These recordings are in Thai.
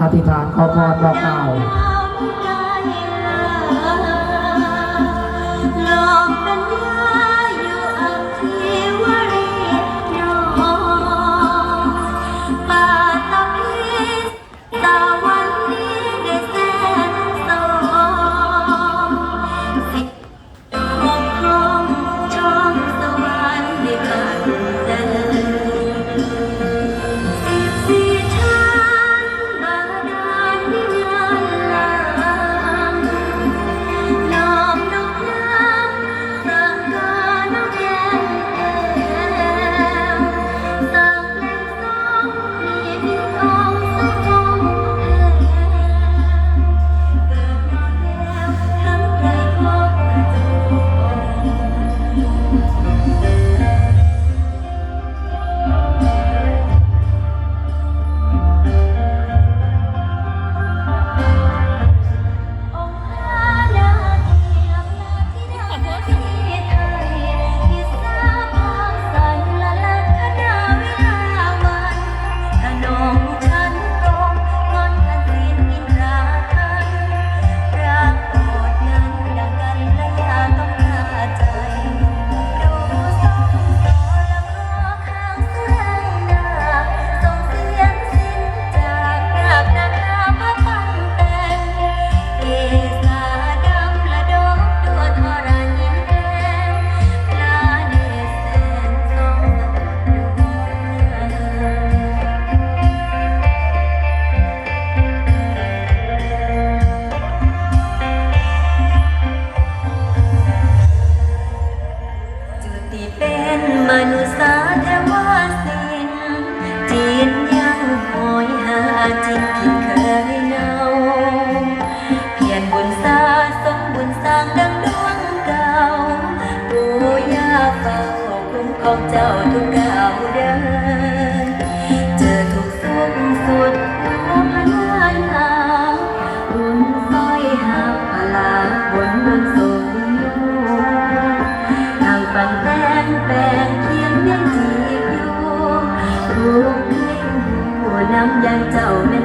อธิษฐานขอพรบอกกล่าว ที่เป็นมนุษย์เทวสินจีนยังหอยหาจิตที่เคยเนาเพียรบุญสาสมบุญสร้างดังดวงเก่าปู่ย่าเฝ้าคุ้มของเจ้าทุกเก่าเดิน เจ้าแม่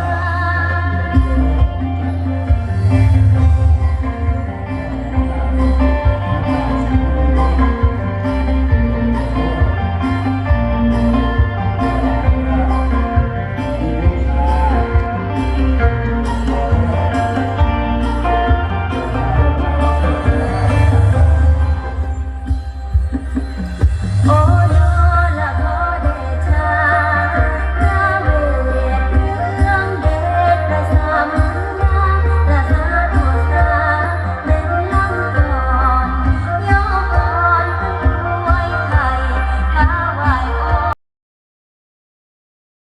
Yeah.